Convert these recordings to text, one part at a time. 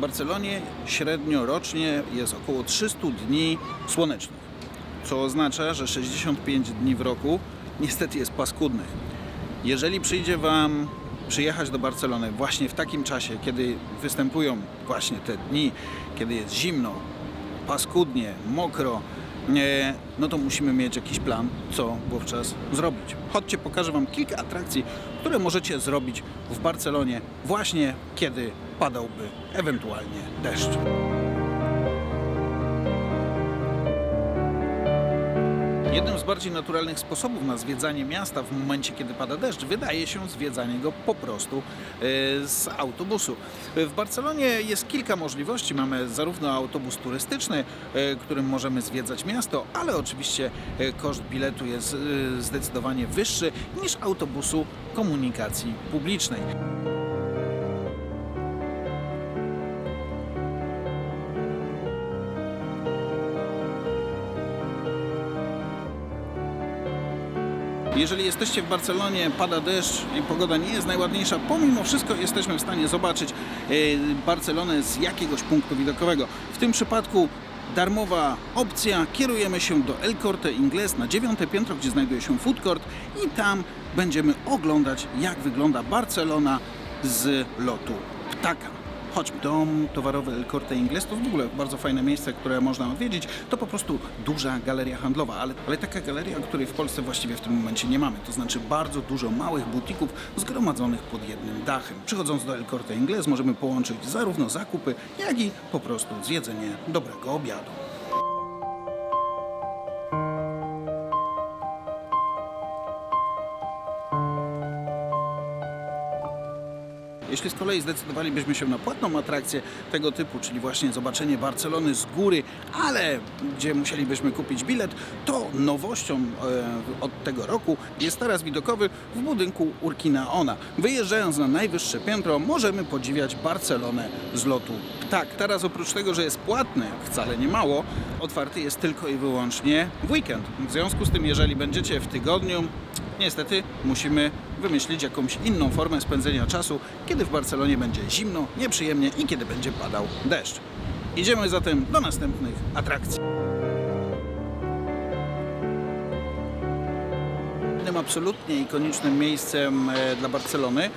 W Barcelonie średnio rocznie jest około 300 dni słonecznych, co oznacza, że 65 dni w roku niestety jest paskudnych. Jeżeli przyjdzie Wam przyjechać do Barcelony właśnie w takim czasie, kiedy występują właśnie te dni, kiedy jest zimno, paskudnie, mokro, nie, no to musimy mieć jakiś plan, co wówczas zrobić. Chodźcie, pokażę Wam kilka atrakcji, które możecie zrobić w Barcelonie właśnie kiedy padałby ewentualnie deszcz. Jednym z bardziej naturalnych sposobów na zwiedzanie miasta w momencie, kiedy pada deszcz, wydaje się zwiedzanie go po prostu e, z autobusu. W Barcelonie jest kilka możliwości. Mamy zarówno autobus turystyczny, e, którym możemy zwiedzać miasto, ale oczywiście e, koszt biletu jest zdecydowanie wyższy niż autobusu komunikacji publicznej. Jeżeli jesteście w Barcelonie, pada deszcz i pogoda nie jest najładniejsza, pomimo wszystko jesteśmy w stanie zobaczyć e, Barcelonę z jakiegoś punktu widokowego. W tym przypadku darmowa opcja, kierujemy się do El Corte Inglés na dziewiąte piętro, gdzie znajduje się food court i tam będziemy oglądać jak wygląda Barcelona z lotu ptaka. Choć dom towarowy El Corte Inglés to w ogóle bardzo fajne miejsce, które można odwiedzić. To po prostu duża galeria handlowa, ale, ale taka galeria, której w Polsce właściwie w tym momencie nie mamy. To znaczy bardzo dużo małych butików zgromadzonych pod jednym dachem. Przychodząc do El Corte Inglés możemy połączyć zarówno zakupy, jak i po prostu zjedzenie dobrego obiadu. Jeśli z kolei zdecydowalibyśmy się na płatną atrakcję tego typu, czyli właśnie zobaczenie Barcelony z góry, ale gdzie musielibyśmy kupić bilet, to nowością e, od tego roku jest taras widokowy w budynku Urkina Ona. Wyjeżdżając na najwyższe piętro, możemy podziwiać Barcelonę z lotu ptak. Taras oprócz tego, że jest płatny, wcale nie mało, otwarty jest tylko i wyłącznie w weekend. W związku z tym, jeżeli będziecie w tygodniu, Niestety musimy wymyślić jakąś inną formę spędzenia czasu, kiedy w Barcelonie będzie zimno, nieprzyjemnie i kiedy będzie padał deszcz. Idziemy zatem do następnych atrakcji. Absolutnie ikonicznym miejscem e, dla Barcelony,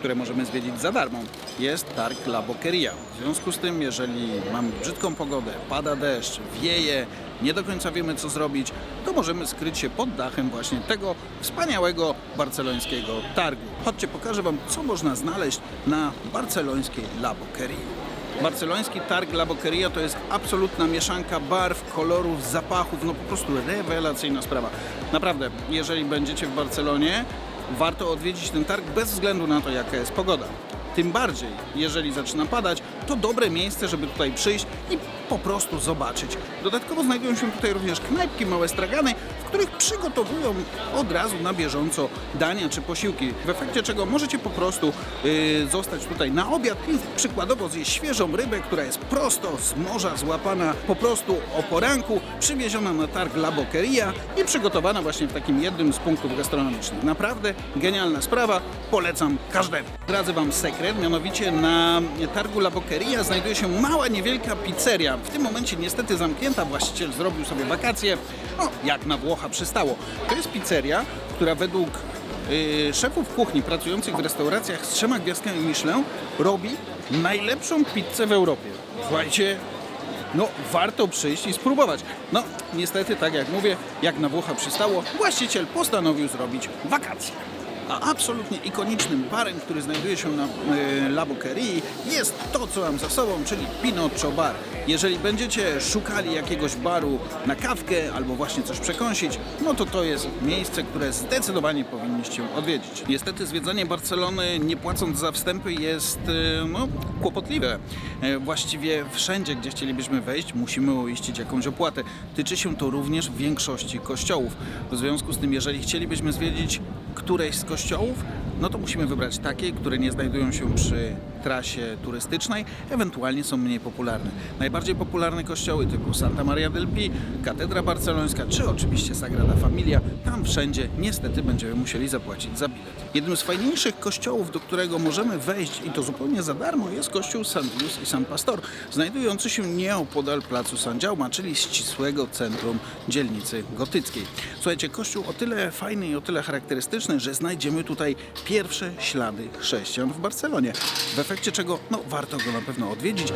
które możemy zwiedzić za darmo, jest targ La Boqueria. W związku z tym, jeżeli mamy brzydką pogodę, pada deszcz, wieje, nie do końca wiemy co zrobić, to możemy skryć się pod dachem właśnie tego wspaniałego barcelońskiego targu. Chodźcie, pokażę Wam, co można znaleźć na barcelońskiej La Boqueria. Barceloński targ La Boqueria to jest absolutna mieszanka barw, kolorów, zapachów, no po prostu rewelacyjna sprawa. Naprawdę, jeżeli będziecie w Barcelonie, warto odwiedzić ten targ bez względu na to, jaka jest pogoda. Tym bardziej, jeżeli zaczyna padać, to dobre miejsce, żeby tutaj przyjść i po prostu zobaczyć. Dodatkowo znajdują się tutaj również knajpki, małe stragany, w których przygotowują od razu na bieżąco dania czy posiłki. W efekcie czego możecie po prostu yy, zostać tutaj na obiad i przykładowo zjeść świeżą rybę, która jest prosto z morza złapana po prostu o poranku, przywieziona na targ La Boqueria i przygotowana właśnie w takim jednym z punktów gastronomicznych. Naprawdę genialna sprawa, polecam każdemu. Zdradzę Wam sekret, mianowicie na targu La Boqueria znajduje się mała, niewielka pizzeria. W tym momencie niestety zamknięta, właściciel zrobił sobie wakacje, no jak na Włocha przystało. To jest pizzeria, która według yy, szefów kuchni pracujących w restauracjach z trzema gwiazdkami Michelin robi najlepszą pizzę w Europie. Słuchajcie, no, warto przyjść i spróbować. No, niestety, tak jak mówię, jak na Włocha przystało, właściciel postanowił zrobić wakacje. A absolutnie ikonicznym barem, który znajduje się na y, La Boquerii jest to, co mam za sobą, czyli Pinocchio Bar. Jeżeli będziecie szukali jakiegoś baru na kawkę albo właśnie coś przekąsić, no to to jest miejsce, które zdecydowanie powinniście odwiedzić. Niestety zwiedzanie Barcelony nie płacąc za wstępy jest y, no, kłopotliwe. E, Właściwie wszędzie, gdzie chcielibyśmy wejść, musimy uiścić jakąś opłatę. Tyczy się to również większości kościołów. W związku z tym, jeżeli chcielibyśmy zwiedzić któreś z kościołów, no to musimy wybrać takie, które nie znajdują się przy trasie turystycznej, ewentualnie są mniej popularne. Najbardziej popularne kościoły typu Santa Maria del Pi, Katedra Barcelońska czy oczywiście Sagrada Familia, tam wszędzie niestety będziemy musieli zapłacić za bilet. Jednym z fajniejszych kościołów, do którego możemy wejść i to zupełnie za darmo jest kościół San Luis i San Pastor, znajdujący się nieopodal placu San Jaume, czyli ścisłego centrum dzielnicy gotyckiej. Słuchajcie, kościół o tyle fajny i o tyle charakterystyczny, że znajdziemy tutaj pierwsze ślady chrześcijan w Barcelonie. W efekcie czego no, warto go na pewno odwiedzić.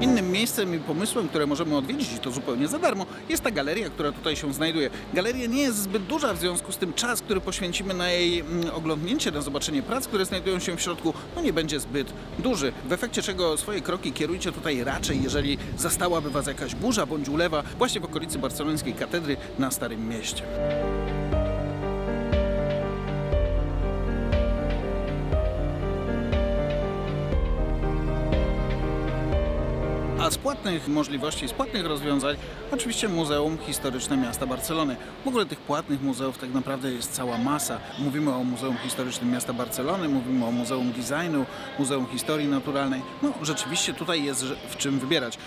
Innym miejscem i pomysłem, które możemy odwiedzić i to zupełnie za darmo, jest ta galeria, która tutaj się znajduje. Galeria nie jest zbyt duża, w związku z tym czas, który poświęcimy na jej mm, oglądnięcie, na zobaczenie prac, które znajdują się w środku, no nie będzie zbyt duży. W efekcie czego swoje kroki kierujcie tutaj raczej, jeżeli zastałaby Was jakaś burza bądź ulewa, właśnie w okolicy barcelońskiej katedry na Starym Mieście. Płatnych możliwości, z płatnych rozwiązań, oczywiście Muzeum Historyczne Miasta Barcelony. W ogóle tych płatnych muzeów tak naprawdę jest cała masa. Mówimy o Muzeum Historycznym Miasta Barcelony, mówimy o Muzeum Designu, Muzeum Historii Naturalnej. No rzeczywiście tutaj jest w czym wybierać.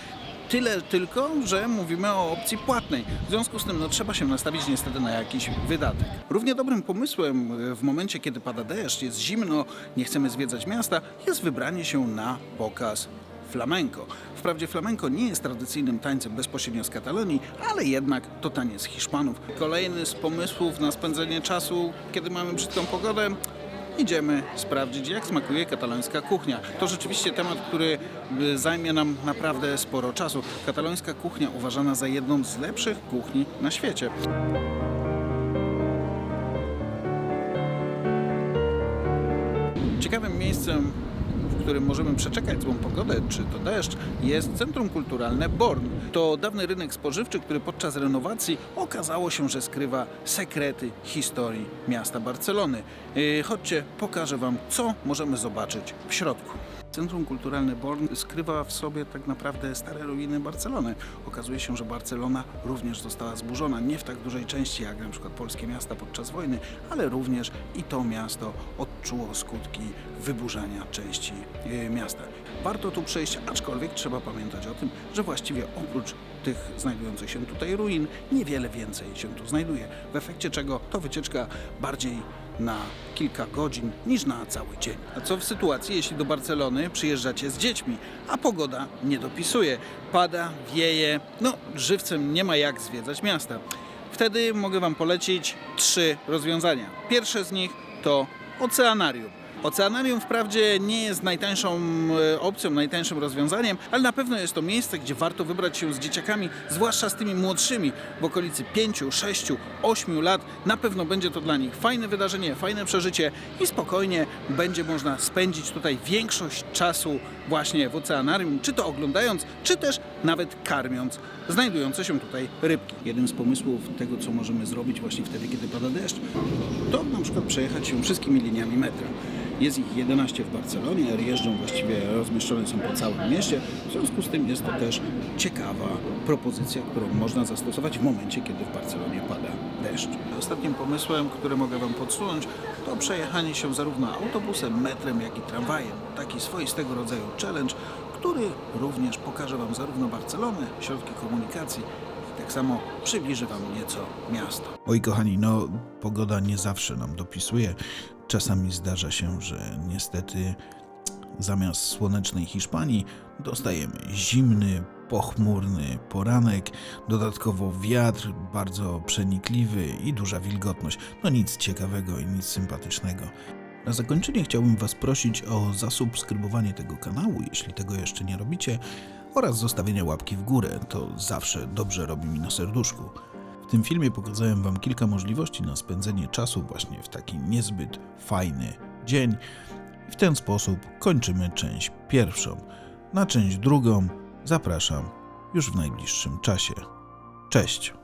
Tyle tylko, że mówimy o opcji płatnej. W związku z tym no, trzeba się nastawić niestety na jakiś wydatek. Równie dobrym pomysłem e, w momencie, kiedy pada deszcz, jest zimno, nie chcemy zwiedzać miasta, jest wybranie się na pokaz flamenco. Wprawdzie flamenco nie jest tradycyjnym tańcem bezpośrednio z Katalonii, ale jednak to taniec Hiszpanów. Kolejny z pomysłów na spędzenie czasu, kiedy mamy brzydką pogodę, idziemy sprawdzić, jak smakuje katalońska kuchnia. To rzeczywiście temat, który y, zajmie nam naprawdę sporo czasu. Katalońska kuchnia uważana za jedną z lepszych kuchni na świecie. Ciekawym miejscem, w którym możemy przeczekać złą pogodę, czy to deszcz, jest Centrum Kulturalne Born. To dawny rynek spożywczy, który podczas renowacji okazało się, że skrywa sekrety historii miasta Barcelony. Yy, Chodźcie, pokażę Wam, co możemy zobaczyć w środku. Centrum Kulturalne Born skrywa w sobie tak naprawdę stare ruiny Barcelony. Okazuje się, że Barcelona również została zburzona, nie w tak dużej części jak na przykład polskie miasta podczas wojny, ale również i to miasto odczuło skutki wyburzania części e, miasta. Warto tu przejść, aczkolwiek trzeba pamiętać o tym, że właściwie oprócz tych znajdujących się tutaj ruin, niewiele więcej się tu znajduje. W efekcie czego to wycieczka bardziej na kilka godzin niż na cały dzień. A co w sytuacji, jeśli do Barcelony przyjeżdżacie z dziećmi, a pogoda nie dopisuje? Pada, wieje, no żywcem nie ma jak zwiedzać miasta. Wtedy mogę Wam polecić trzy rozwiązania. Pierwsze z nich to oceanarium. Oceanarium wprawdzie nie jest najtańszą e, opcją, najtańszym rozwiązaniem, ale na pewno jest to miejsce, gdzie warto wybrać się z dzieciakami, zwłaszcza z tymi młodszymi, w okolicy 5, 6, 8 lat. Na pewno będzie to dla nich fajne wydarzenie, fajne przeżycie i spokojnie będzie można spędzić tutaj większość czasu właśnie w oceanarium, czy to oglądając, czy też nawet karmiąc znajdujące się tutaj rybki. Jeden z pomysłów tego, co możemy zrobić właśnie wtedy, kiedy pada deszcz, to na przykład przejechać się wszystkimi liniami metra. Jest ich 11 w Barcelonie, jeżdżą właściwie, rozmieszczone są po całym mieście. W związku z tym jest to też ciekawa propozycja, którą można zastosować w momencie, kiedy w Barcelonie pada deszcz. Ostatnim pomysłem, który mogę Wam podsunąć, to przejechanie się zarówno autobusem, metrem, jak i tramwajem. Taki swoistego rodzaju challenge, który również pokaże Wam zarówno Barcelonę, środki komunikacji, tak samo przybliży Wam nieco miasto. Oj, kochani, no pogoda nie zawsze nam dopisuje. Czasami zdarza się, że niestety zamiast słonecznej Hiszpanii dostajemy zimny, pochmurny poranek, dodatkowo wiatr bardzo przenikliwy i duża wilgotność. No nic ciekawego i nic sympatycznego. Na zakończenie chciałbym Was prosić o zasubskrybowanie tego kanału, jeśli tego jeszcze nie robicie, oraz zostawienie łapki w górę. To zawsze dobrze robi mi na serduszku. W tym filmie pokazałem Wam kilka możliwości na spędzenie czasu właśnie w taki niezbyt fajny dzień. I w ten sposób kończymy część pierwszą. Na część drugą zapraszam już w najbliższym czasie. Cześć!